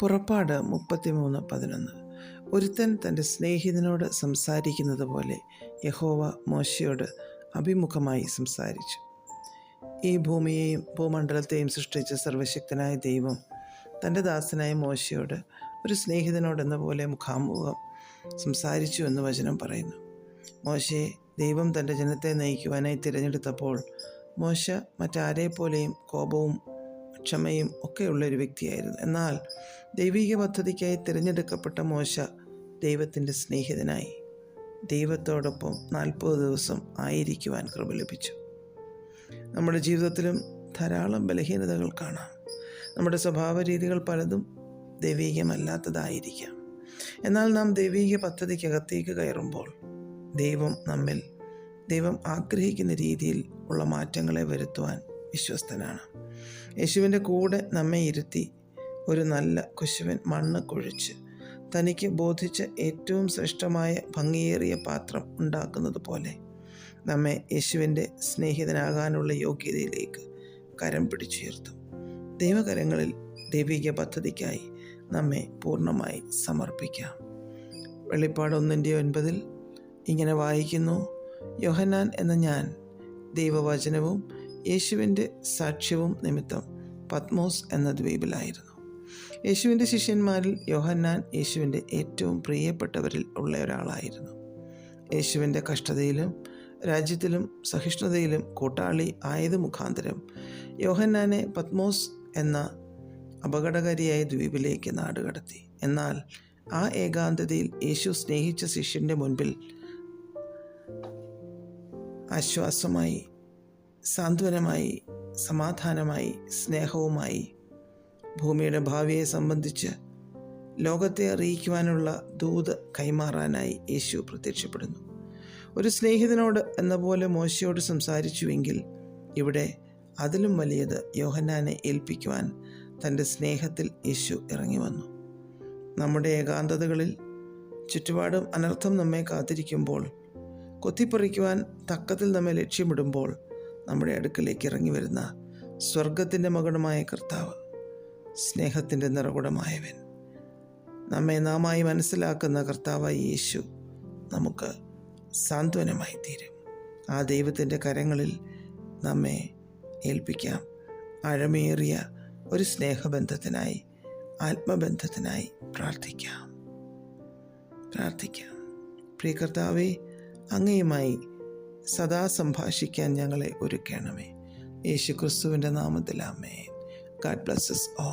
പുറപ്പാട് മുപ്പത്തിമൂന്ന് പതിനൊന്ന്. ഒരുത്തൻ തന്റെ സ്നേഹിതനോട് സംസാരിക്കുന്നത് പോലെ യഹോവ മോശയോട് അഭിമുഖമായി സംസാരിച്ചു. ഈ ഭൂമിയെയും ഭൂമണ്ഡലത്തെയും സൃഷ്ടിച്ച സർവശക്തനായ ദൈവം തന്റെ ദാസനായ മോശയോട് ഒരു സ്നേഹിതനോടെന്ന പോലെ മുഖാമുഖം സംസാരിച്ചു എന്ന് വചനം പറയുന്നു. മോശയെ ദൈവം തന്റെ ജനത്തെ നയിക്കുവാനായി തിരഞ്ഞെടുത്തപ്പോൾ മോശ മറ്റാരെപ്പോലെയും കോപവും ക്ഷമയും ഒക്കെയുള്ള ഒരു വ്യക്തിയായിരുന്നു. എന്നാൽ ദൈവിക പദ്ധതിക്കായി തിരഞ്ഞെടുക്കപ്പെട്ട മോശ ദൈവത്തിന്റെ സ്നേഹിതനായി. ദൈവത്തോടൊപ്പം നാൽപ്പത് ദിവസം ആയിരിക്കുവാൻ കൃപ ലഭിച്ചു. നമ്മുടെ ജീവിതത്തിലും ധാരാളം ബലഹീനതകൾ കാണാം. നമ്മുടെ സ്വഭാവ രീതികൾ പലതും ദൈവീകമല്ലാത്തതായിരിക്കാം. എന്നാൽ നാം ദൈവീക പദ്ധതിക്കകത്തേക്ക് കയറുമ്പോൾ ദൈവം നമ്മിൽ ദൈവം ആഗ്രഹിക്കുന്ന രീതിയിൽ ഉള്ള മാറ്റങ്ങളെ വരുത്തുവാൻ വിശ്വസ്തനാണ്. യേശുവിന്റെ കൂടെ നമ്മെ ഇരുത്തി ഒരു നല്ല കുശുവൻ മണ്ണ് കുഴിച്ച് തനിക്ക് ബോധിച്ച ഏറ്റവും ശ്രേഷ്ഠമായ ഭംഗിയേറിയ പാത്രം ഉണ്ടാക്കുന്നത് പോലെ നമ്മെ യേശുവിന്റെ സ്നേഹിതനാകാനുള്ള യോഗ്യതയിലേക്ക് കരം പിടിച്ചുയർത്തും. ദൈവകരങ്ങളിൽ ദൈവിക പദ്ധതിക്കായി നമ്മെ പൂർണമായി സമർപ്പിക്കാം. വെളിപ്പാട് ഒന്നിന്റെ ഒൻപതിൽ ഇങ്ങനെ വായിക്കുന്നു യോഹന്നാൻ എന്ന ഞാൻ ദൈവവചനവും യേശുവിന്റെ സാക്ഷ്യവും നിമിത്തം പത്മോസ് എന്ന ദ്വീപിലായിരുന്നു. യേശുവിന്റെ ശിഷ്യന്മാരിൽ യോഹന്നാൻ യേശുവിന്റെ ഏറ്റവും പ്രിയപ്പെട്ടവരിൽ ഉള്ള ഒരാളായിരുന്നു. യേശുവിന്റെ കഷ്ടതയിലും രാജ്യത്തിലും സഹിഷ്ണുതയിലും കൂട്ടാളി ആയത് മുഖാന്തരം യോഹന്നാനെ പത്മോസ് എന്ന അപകടകാരിയായ ദ്വീപിലേക്ക് നാടുകടത്തി. എന്നാൽ ആ ഏകാന്തതയിൽ യേശു സ്നേഹിച്ച ശിഷ്യന്റെ മുൻപിൽ ആശ്വാസമായി സാന്ത്വനമായി സമാധാനമായി സ്നേഹവുമായി ഭൂമിയുടെ ഭാവിയെ സംബന്ധിച്ച് ലോകത്തെ അറിയിക്കുവാനുള്ള ദൂത് കൈമാറാനായി യേശു പ്രത്യക്ഷപ്പെടുന്നു. ഒരു സ്നേഹിതനോട് എന്ന പോലെ മോശയോട് സംസാരിച്ചുവെങ്കിൽ ഇവിടെ അതിലും വലിയത് യോഹന്നാനെ ഏൽപ്പിക്കുവാൻ തന്റെ സ്നേഹത്തിൽ യേശു ഇറങ്ങി വന്നു നമ്മുടെ ഏകാന്തതകളിൽ ചുറ്റുപാടും അനർത്ഥം നമ്മെ കാത്തിരിക്കുമ്പോൾ കൊത്തിപ്പറിക്കുവാൻ തക്കത്തിൽ നമ്മെ ലക്ഷ്യമിടുമ്പോൾ നമ്മുടെ അടുക്കലേക്ക് ഇറങ്ങി വരുന്ന സ്വർഗത്തിന്റെ മകുടമായ കർത്താവ് സ്നേഹത്തിന്റെ നിറകുടമായവൻ. നമ്മെ നാമായി മനസ്സിലാക്കുന്ന കർത്താവായ യേശു നമുക്ക് സാന്ത്വനമായി തീരും. ആ ദൈവത്തിന്റെ കരങ്ങളിൽ നമ്മെ ഏൽപ്പിക്കാം. അഴമേറിയ ഒരു സ്നേഹബന്ധത്തിനായി ആത്മബന്ധത്തിനായി പ്രാർത്ഥിക്കാം. പ്രാർത്ഥിക്കാം. പ്രിയ കർത്താവെ അങ്ങയുമായി സദാ സംഭാഷിക്കാൻ ഞങ്ങളെ ഒരുക്കണമേ. യേശു ക്രിസ്തുവിന്റെ നാമത്തിലാമേ ഗാഡ് ബ്ലസ്സസ് ഓ